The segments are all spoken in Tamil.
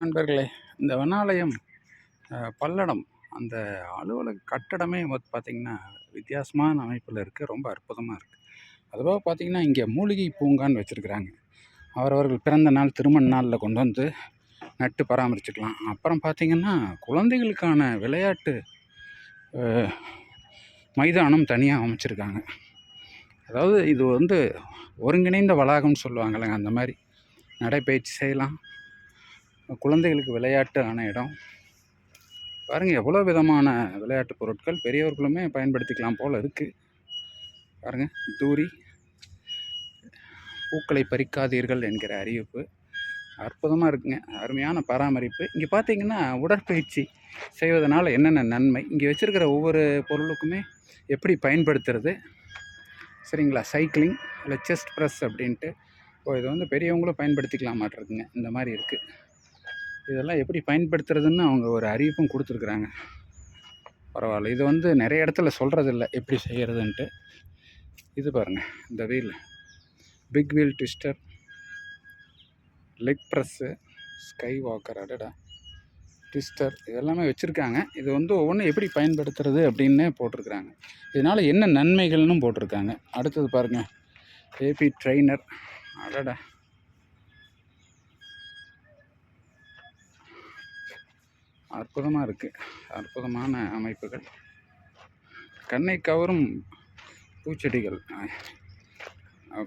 நண்பர்களே இந்த வனாலயம் பல்லடம் அந்த அலுவலக கட்டடமே வந்து பார்த்திங்கன்னா வித்தியாசமான அமைப்பில் இருக்குது ரொம்ப அற்புதமாக இருக்குது அதுபோக பார்த்திங்கன்னா இங்கே மூலிகை பூங்கான்னு வச்சுருக்குறாங்க. அவரவர்கள் பிறந்த நாள் திருமண நாளில் கொண்டு வந்து நட்டு பராமரிச்சுக்கலாம். அப்புறம் பார்த்திங்கன்னா குழந்தைகளுக்கான விளையாட்டு மைதானம் தனியாக அமைச்சிருக்காங்க. அதாவது இது வந்து ஒருங்கிணைந்த வளாகம்னு சொல்லுவாங்கள்லங்க அந்த மாதிரி. நடைப்பயிற்சி செய்யலாம். குழந்தைகளுக்கு விளையாட்டு ஆன இடம். பாருங்கள் எவ்வளோ விதமான விளையாட்டு பொருட்கள் பெரியவர்களுமே பயன்படுத்திக்கலாம் போல் இருக்குது பாருங்கள் தூரி பூக்களை பறிக்காதீர்கள் என்கிற அறிவிப்பு. அற்புதமாக இருக்குங்க அருமையான பராமரிப்பு. இங்கே பார்த்தீங்கன்னா உடற்பயிற்சி செய்வதனால் என்னென்ன நன்மை? இங்கே வச்சுருக்கிற ஒவ்வொரு பொருளுக்குமே எப்படி பயன்படுத்துறது? சரிங்களா சைக்கிளிங் இல்லை செஸ்ட் ப்ரெஸ் அப்படின்ட்டு. ஓ இது வந்து பெரியவங்களும் பயன்படுத்திக்கலாம் மாட்டிருக்குங்க இந்த மாதிரி இருக்குது இதெல்லாம் எப்படி பயன்படுத்துறதுன்னு அவங்க ஒரு அறிவிப்பும் கொடுத்துருக்குறாங்க. பரவாயில்ல. இது வந்து நிறைய இடத்துல சொல்கிறதில்ல எப்படி செய்கிறதுன்ட்டு இது பாருங்கள் இந்த wheel big wheel twister leg press sky walker அடடா. ட்விஸ்டர் இதெல்லாமே வச்சுருக்காங்க. இது வந்து ஒவ்வொன்றும் எப்படி பயன்படுத்துறது அப்படின்னு போட்டிருக்கிறாங்க. இதனால் என்ன நன்மைகள்னு போட்டிருக்காங்க. அடுத்தது பாருங்கள் ஏபி ட்ரெயினர் அடடா. அற்புதமாக இருக்குது அற்புதமான அமைப்புகள். கண்ணை கவரும் பூச்செடிகள்.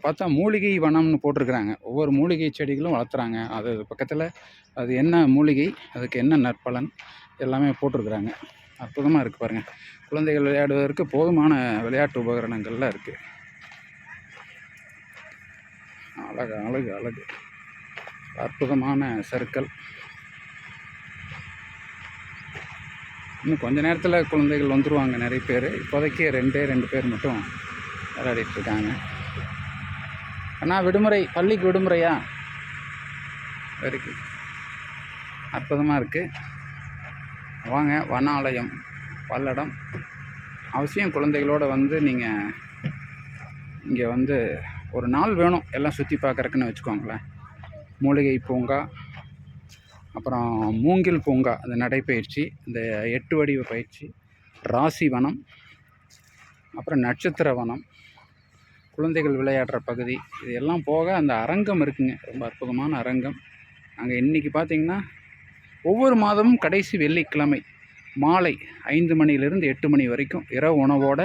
பார்த்தா மூலிகை வனம்னு போட்டிருக்கிறாங்க. ஒவ்வொரு மூலிகை செடிகளும் வளர்த்துறாங்க. அது பக்கத்தில் அது என்ன மூலிகை அதுக்கு என்ன நற்பலன் எல்லாமே போட்டிருக்கிறாங்க. அற்புதமாக இருக்குது பாருங்கள் குழந்தைகள் விளையாடுவதற்கு போதுமான விளையாட்டு உபகரணங்கள்லாம் இருக்குது அழகு அழகு அழகு. அற்புதமான சருக்கள் இன்னும் கொஞ்ச நேரத்தில் குழந்தைகள் வந்துடுவாங்க நிறைய பேர். இப்போதைக்கு ரெண்டே ரெண்டு பேர் மட்டும் விளையாடிட்டுருக்காங்க. அண்ணா விடுமுறை பள்ளிக்கு விடுமுறையா? வெரி குட் அற்புதமாக இருக்குது வாங்க வனாலயம் பல்லடம். அவசியம் குழந்தைகளோட வந்து நீங்கள் இங்கே வந்து ஒரு நாள் வேணும். எல்லாம் சுற்றி பார்க்குறக்குன்னு வச்சுக்கோங்களேன். மூலிகை பூங்கா அப்புறம் மூங்கில் பூங்கா அந்த நடைப்பயிற்சி இந்த எட்டு வடிவ பயிற்சி ராசி வனம் அப்புறம் நட்சத்திர வனம் குழந்தைகள் விளையாடுற பகுதி இது எல்லாம் போக அந்த அரங்கம் இருக்குங்க. ரொம்ப அற்புதமான அரங்கம். அங்கே இன்றைக்கி பார்த்தீங்கன்னா ஒவ்வொரு மாதமும் கடைசி வெள்ளிக்கிழமை மாலை ஐந்து மணியிலிருந்து எட்டு மணி வரைக்கும் இரவு உணவோட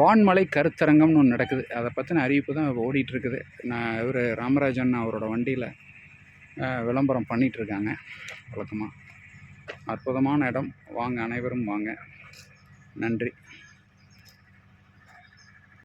வான்மலை கருத்தரங்கம்னு ஒன்று நடக்குது. அதை பற்றின அறிவிப்பு தான் ஓடிட்டுருக்குது இருக்குது. நான் இவர் ராமராஜன் அவரோட வண்டியில் விளம்பரம் பண்ணிகிட்ருக்காங்க வழக்கமாக அற்புதமான இடம். வாங்க அனைவரும் வாங்க. நன்றி.